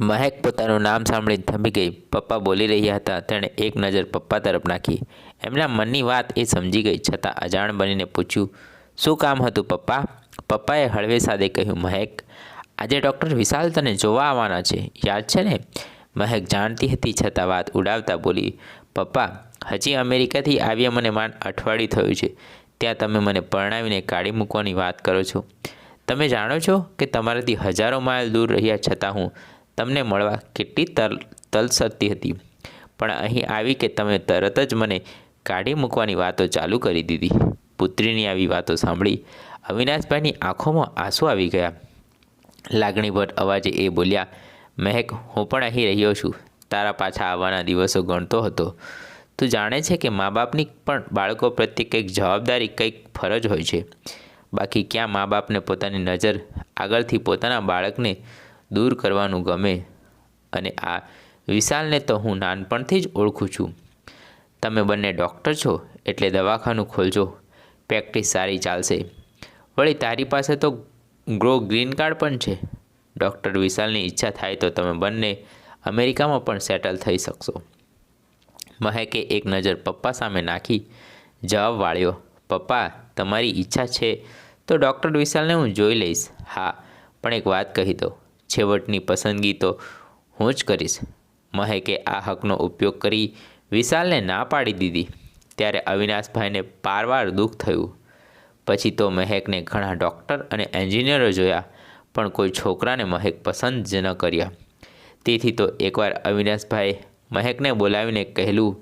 મહેક પોતાનું નામ સાંભળી થંભી ગઈ. પપ્પા બોલી રહ્યા હતા, તેણે એક નજર પપ્પા તરફ નાખી. એમના મનની વાત એ સમજી ગઈ, છતાં અજાણ બનીને પૂછ્યું, શું કામ હતું પપ્પા? પપ્પાએ હળવે સાદે કહ્યું, મહેક, આજે ડૉક્ટર વિશાલ તને જોવા આવવાના છે, યાદ છે ને? મહેક જાણતી હતી, છતાં વાત ઉડાવતા બોલી, પપ્પા, હજી અમેરિકાથી આવ્યા મને માંડ અઠવાડિયું થયું છે. ત્યાં તમે મને પરણાવીને કાઢી મૂકવાની વાત કરો છો. તમે જાણો છો કે તમારાથી હજારો માઇલ દૂર રહ્યા છતાં હું તમને મળવા કેટલી તલ, તલસરતી હતી. પણ અહીં આવી કે તમે તરત જ મને કાઢી મૂકવાની વાતો ચાલુ કરી દીધી. પુત્રીની આવી વાતો સાંભળી અવિનાશભાઈની આંખોમાં આંસુ આવી ગયા. લાગણીભર અવાજે એ બોલ્યા, મહેક, હું પણ અહીં રહ્યો છું. તારા પાછા આવવાના દિવસો ગણતો હતો. તું જાણે છે કે મા બાપની પણ બાળકો પ્રત્યે કંઈક જવાબદારી, કંઈક ફરજ હોય છે. બાકી ક્યાં મા બાપને પોતાની નજર આગળથી પોતાના બાળકને દૂર કરવાનું ગમે અને આ વિશાલને તો હું નાનપણથી જ ઓળખું છું. તમે બંને ડૉક્ટર છો એટલે દવાખાનું ખોલજો. પ્રેક્ટિસ સારી ચાલશે. વળી તારી પાસે તો ગ્રો ગ્રીન કાર્ડ પણ છે. ડૉક્ટર વિશાલની ઈચ્છા થાય તો તમે બંને અમેરિકામાં પણ સેટલ થઈ શકશો. મહેકે એક નજર પપ્પા સામે નાખી. જવાબ વાળ્યો, પપ્પા, તમારી ઈચ્છા છે તો ડૉક્ટર વિશાલને હું જોઈ લઈશ. હા, પણ એક વાત કહી દો. છેવટની પસંદગી તો હું જ કરીશ. મહેકે આ હકનો ઉપયોગ કરી વિશાલને ના પાડી દીધી. ત્યારે અવિનાશભાઈને પારવાર દુઃખ થયું. પછી તો મહેકને ઘણા ડૉક્ટર અને એન્જિનિયરો જોયા, પણ કોઈ છોકરાને મહેક પસંદ જ ન કર્યા. તેથી તો એકવાર અવિનાશભાઈ મહેકને બોલાવીને કહેલું,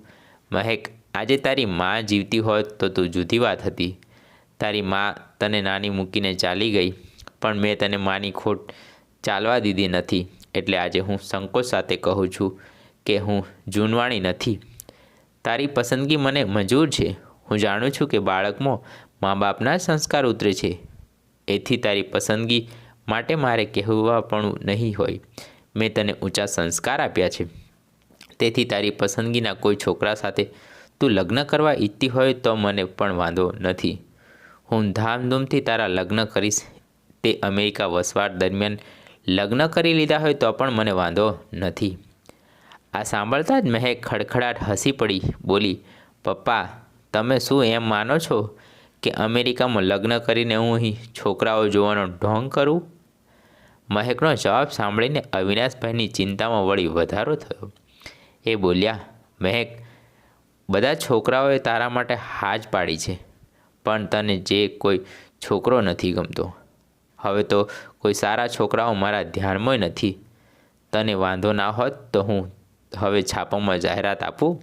મહેક, આજે તારી મા જીવતી હોત તો તું જુદી વાત હતી. તારી મા તને નાની મૂકીને ચાલી ગઈ, પણ મેં તને માની ખોટ ચાલવા દીધી નથી. એટલે આજે હું સંકોચ સાથે કહું છું કે હું જૂનવાણી નથી. તારી પસંદગી મને મંજૂર છે. હું જાણું છું કે બાળકમાં મા બાપના સંસ્કાર ઉતરે છે. એથી તારી પસંદગી માટે મારે કહેવા પણ નહીં હોય. મેં તને ઊંચા સંસ્કાર આપ્યા છે. તેથી તારી પસંદગીના કોઈ છોકરા સાથે તું લગ્ન કરવા ઈચ્છતી હોય તો મને પણ વાંધો નથી. હું ધામધૂમથી તારા લગ્ન કરીશ. તે અમેરિકા વસવાટ દરમિયાન લગ્ન કરી લીધા હોય તો પણ મને વાંધો નથી. આ સાંભળતા જ મહેક ખડખડાટ હસી પડી, બોલી, પપ્પા, તમે શું એમ માનો છો કે અમેરિકામાં લગ્ન કરીને હું અહીં છોકરાઓ જોવાનો ઢોંગ કરું? મહેકનો જવાબ સાંભળીને અવિનાશભાઈની ચિંતામાં વળી વધારો થયો. એ બોલ્યા, મહેક, બધા છોકરાઓએ તારા માટે હાજ પાડી છે, પણ તને જે કોઈ છોકરો નથી ગમતો. હવે તો કોઈ સારા છોકરાઓ મારા ધ્યાનમાં નથી. તને વાંધો ના હોત તો હું હવે છાપામાં જાહેરાત આપું.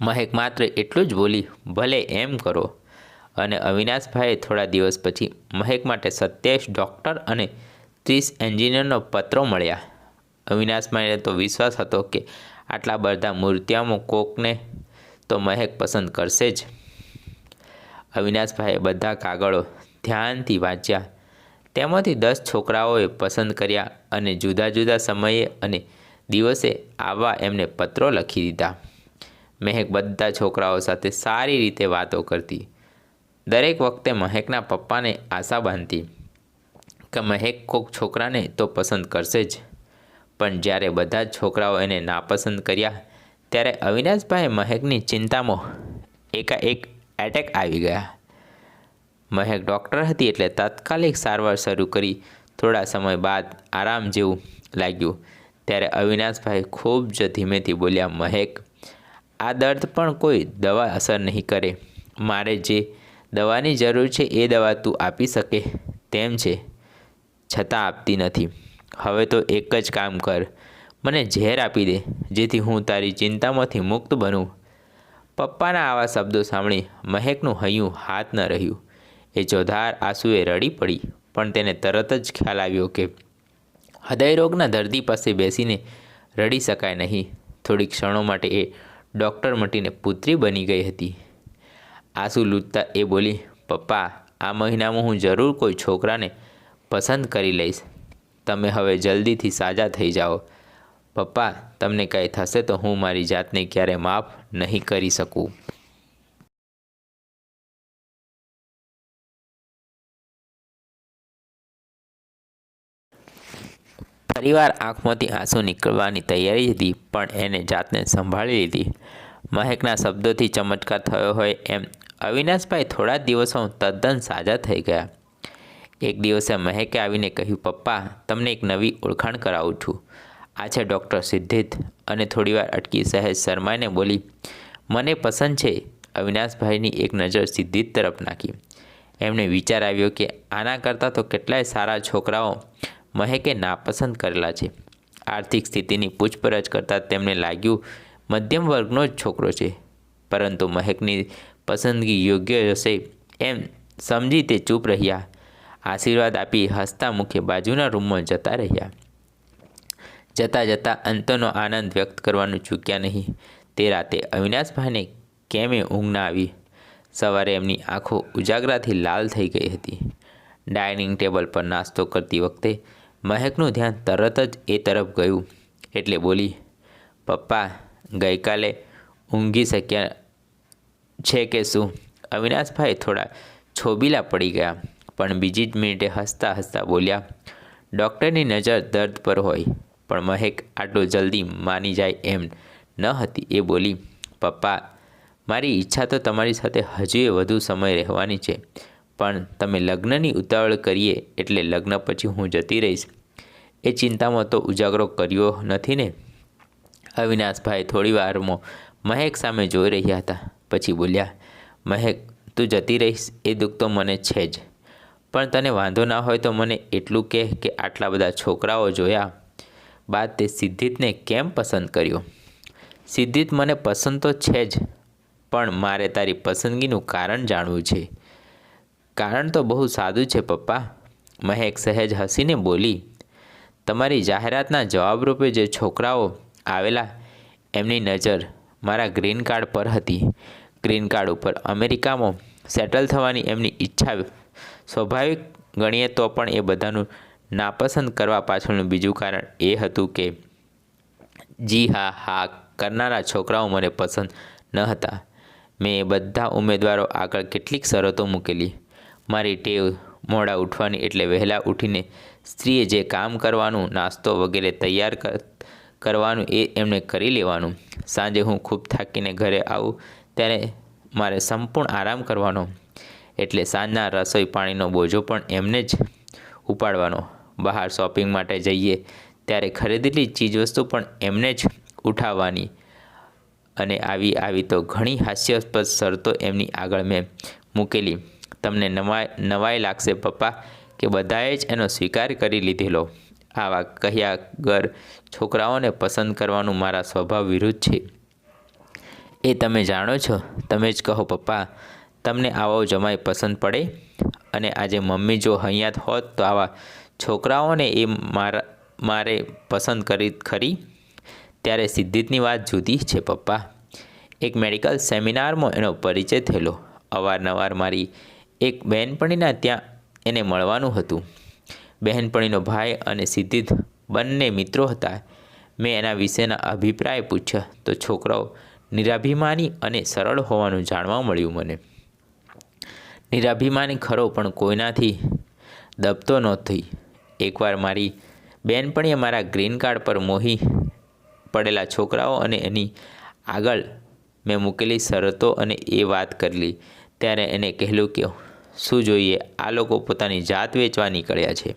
મહેક માત્ર એટલું જ બોલી, ભલે એમ કરો. અને અવિનાશભાઈએ થોડા દિવસ પછી મહેક માટે સત્યાવીસ ડૉક્ટર અને ત્રીસ એન્જિનિયરનો પત્રો મળ્યા. અવિનાશભાઈને તો વિશ્વાસ હતો કે આટલા બધા મૂર્તિઓમાં કોકને તો મહેક પસંદ કરશે જ. અવિનાશભાઈએ બધા કાગળો ધ્યાનથી વાંચ્યા. તેમાંથી દસ છોકરાઓએ પસંદ કર્યા અને જુદા જુદા સમયે અને દિવસે આવવા એમને પત્રો લખી દીધા. મહેક બધા છોકરાઓ સાથે સારી રીતે વાતો કરતી. દરેક વખતે મહેકના પપ્પાને આશા બાંધતી કે મહેક કોક છોકરાને તો પસંદ કરશે જ. પણ જ્યારે બધા જ છોકરાઓ એને નાપસંદ કર્યા, ત્યારે અવિનાશભાઈ મહેકની ચિંતામાં એકાએક એટેક આવી ગયા. મહેક ડૉક્ટર હતી એટલે તાત્કાલિક સારવાર શરૂ કરી. થોડા સમય બાદ આરામ જેવું લાગ્યું. ત્યારે અવિનાશભાઈ ખૂબ જ ધીમેથી બોલ્યા, મહેક, આ દર્દ પણ કોઈ દવા અસર નહીં કરે. મારે જે દવાની જરૂર છે એ દવા તું આપી શકે તેમ છે. છતાં આપતી નથી. હવે તો એક જ કામ કર. મને ઝેર આપી દે, જેથી હું તારી ચિંતામાંથી મુક્ત બનું. પપ્પાના આવા શબ્દો સાંભળી મહેકનું હૈયું હાથ ન રહ્યું. એ જોધાર આંસુએ રડી પડી. પણ તેને તરત જ ખ્યાલ આવ્યો કે હૃદયરોગના દર્દી પાસે બેસીને રડી શકાય નહીં. થોડી ક્ષણો માટે એ ડૉક્ટર મટીને પુત્રી બની ગઈ હતી. આંસુ લૂંટતા એ બોલી, પપ્પા, આ મહિનામાં હું જરૂર કોઈ છોકરાને પસંદ કરી લઈશ. તમે હવે જલ્દીથી સાજા થઈ જાઓ. પપ્પા, તમને કંઈ થશે તો હું મારી જાતને ક્યારે માફ નહીં કરી શકું. ફરીવાર આંખમાંથી આંસુ નીકળવાની તૈયારી હતી પણ એને જાતને સંભાળી લીધી. મહેકના શબ્દોથી ચમત્કાર થયો હોય એમ અવિનાશભાઈ થોડા દિવસો તદ્દન સાજા થઈ ગયા. એક દિવસે મહેકે આવીને કહ્યું, પપ્પા, તમને એક નવી ઓળખાણ કરાવું છું. આ છે ડૉક્ટર સિદ્ધિત અને થોડીવાર અટકી સહેજ શર્માઈને બોલી, મને પસંદ છે. અવિનાશભાઈની એક નજર સિદ્ધિત તરફ નાખી. એમને વિચાર આવ્યો કે આના કરતાં તો કેટલાય સારા છોકરાઓ મહેકે નાપસંદ કરેલા છે. આર્થિક સ્થિતિની પૂછપરછ કરતાં તેમને લાગ્યું, મધ્યમ વર્ગનો જ છોકરો છે. પરંતુ મહેકની પસંદગી યોગ્ય હશે એમ સમજી તે ચૂપ રહ્યા. આશીર્વાદ આપી હસતા મુખે બાજુના રૂમમાં જતા રહ્યા. જતાં જતાં અંતનો આનંદ વ્યક્ત કરવાનું ચૂક્યા નહીં. તે રાતે અવિનાશભાઈને કેમે ઊંઘ ના આવી. સવારે એમની આંખો ઉજાગરાથી લાલ થઈ ગઈ હતી. ડાઇનિંગ ટેબલ પર નાસ્તો કરતી વખતે મહેકનું ધ્યાન તરત જ એ તરફ ગયું. એટલે બોલી, પપ્પા, ગઈકાલે ઊંઘી શક્યા છે કે શું? અવિનાશભાઈ થોડા છોબીલા પડી ગયા, પણ બીજી જ મિનિટે હસતા હસતા બોલ્યા, ડૉક્ટરની નજર દર્દ પર હોય, પણ મહેક આટલું જલ્દી માની જાય એમ ન હતી. એ બોલી, પપ્પા, મારી ઈચ્છા તો તમારી સાથે હજુએ વધુ સમય રહેવાની છે પણ તમે લગ્નની ઉતાવળ કરીએ એટલે લગ્ન પછી હું જતી રહીશ. એ ચિંતામાં તો ઉજાગરો કર્યો નથી ને? અવિનાશભાઈ થોડી વારમાં મહેક સામે જોઈ રહ્યા હતા. પછી બોલ્યા, મહેક, તું જતી રહીશ, એ દુઃખ તો મને છે જ. પણ તને વાંધો ના હોય તો મને એટલું કહે કે આટલા બધા છોકરાઓ જોયા. બાદ તે સિદ્ધિતને કેમ પસંદ કર્યો? સિદ્ધિત મને પસંદ તો છે જ, પણ મારે તારી પસંદગીનું કારણ જાણવું છે. કારણ તો બહુ સાદું છે, પપ્પા. મહેક સહેજ હસીને બોલી, તમારી જાહેરાતના જવાબરૂપે જે છોકરાઓ આવેલા, એમની નજર મારા ગ્રીન કાર્ડ પર હતી. ગ્રીન કાર્ડ ઉપર અમેરિકામાં સેટલ થવાની એમની ઈચ્છા સ્વાભાવિક ગણીએ તો પણ એ બધાનું નાપસંદ કરવા પાછળનું બીજું કારણ એ હતું કે, જી હા હા, કરનારા છોકરાઓ મને પસંદ ન હતા. મેં એ બધા ઉમેદવારો આગળ કેટલીક શરતો મૂકેલી. મારી ટેવ મોડા ઉઠવાની એટલે વહેલા ઉઠીને સ્ત્રીએ જે કામ કરવાનું, નાસ્તો વગેરે તૈયાર કરવાનું એ એમણે કરી લેવાનું. સાંજે હું ખૂબ થાકીને ઘરે આવું, ત્યારે મારે સંપૂર્ણ આરામ કરવાનો. એટલે સાંજના રસોઈ પાણીનો બોજો પણ એમને જ ઉપાડવાનો. બહાર શોપિંગ માટે જઈએ, ત્યારે ખરીદેલી ચીજવસ્તુ પણ એમને જ ઉઠાવવાની. અને આવી આવી તો ઘણી હાસ્યાસ્પદ શરતો એમની આગળ મેં મૂકેલી. તમને નવાઈ નવાઈ લાગશે, પપ્પા, કે બધાએ જ એનો સ્વીકાર કરી લીધેલો. આવા કહ્યા ગર છોકરાઓને પસંદ કરવાનું મારા સ્વભાવ વિરુદ્ધ છે. એ તમે જાણો છો? તમે જ કહો, પપ્પા, તમને આવો જમાઈ પસંદ પડે? અને આજે મમ્મી જો હૈયાત હોત તો આવા છોકરાઓને એ મારા, મારે પસંદ કરી, ખરી? ત્યારે સિદ્ધિતની વાત જુદી છે, પપ્પા. એક મેડિકલ સેમિનારમાં એનો પરિચય થયેલો. અવારનવાર મારી એક બહેનપણીના ત્યાં એને મળવાનું હતું. બહેનપણીનો ભાઈ અને સિદ્ધિત બંને મિત્રો હતા. મેં એના વિશેના અભિપ્રાય પૂછ્યા તો છોકરાઓ નિરાભિમાની અને સરળ હોવાનું જાણવા મળ્યું મને. નિરાભિમાની ખરો પણ કોઈનાથી દબતો નહોતી એકવાર મારી બહેનપણીએ મારા ગ્રીન કાર્ડ પર મોહી પડેલા છોકરાઓ અને એની આગળ મેં મૂકેલી શરતો અને એ વાત કરેલી ત્યારે એને કહેલું કે શું જોઈએ? આ લોકો પોતાની જાત વેચવા નીકળ્યા છે.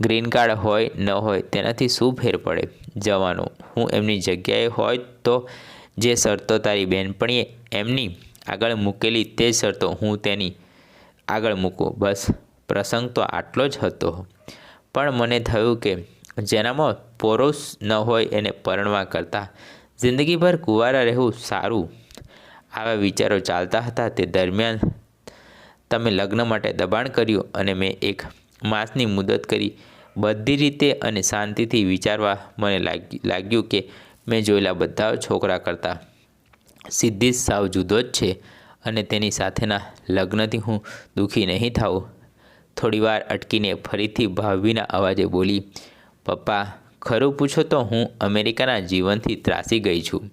ગ્રીન કાર્ડ હોય, ન હોય, તેનાથી શું ફેર પડે? જવાનો. હું એમની જગ્યાએ હોય તો જે શરતો તારી બહેનપણીએ એમની આગળ મૂકેલી તે શરતો હું તેની આગળ મૂકું. બસ, પ્રસંગ તો આટલો જ હતો. પણ મને થયું કે જેનામાં પુરુષ ન હોય એને પરણવા કરતાં જિંદગીભર કુંવારા રહેવું સારું. આવા વિચારો ચાલતા હતા તે દરમિયાન તમે લગ્ન માટે દબાણ કર્યું અને મેં એક માસની મુદત કરી. બધી રીતે અને શાંતિથી વિચારવા મને લાગ્યું કે મેં જોયેલા બધા છોકરા કરતાં સિદ્ધિ સાવ જુદો જ છે અને તેની સાથેના લગ્નથી હું દુઃખી નહીં થાઉં. થોડીવાર અટકીને ફરીથી ભાવીના અવાજે બોલી, પપ્પા, ખરું પૂછો તો હું અમેરિકાના જીવનથી ત્રાસી ગઈ છું.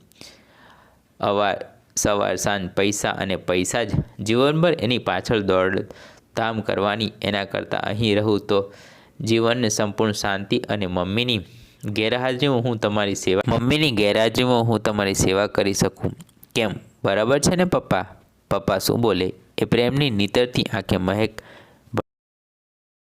અવાર સવાર, સાંજ, પૈસા અને પૈસા જ જીવનભર એની પાછળ દોડ ધામ કરવાની. એના કરતાં અહીં રહું તો જીવનને સંપૂર્ણ શાંતિ અને મમ્મીની ગેરહાજરીમાં હું તમારી સેવા, મમ્મીની ગેરહાજરીમાં હું તમારી સેવા કરી શકું. કેમ? બરાબર છે ને પપ્પા? પપ્પા શું બોલે? એ પ્રેમની નીતરથી આંખે મહેક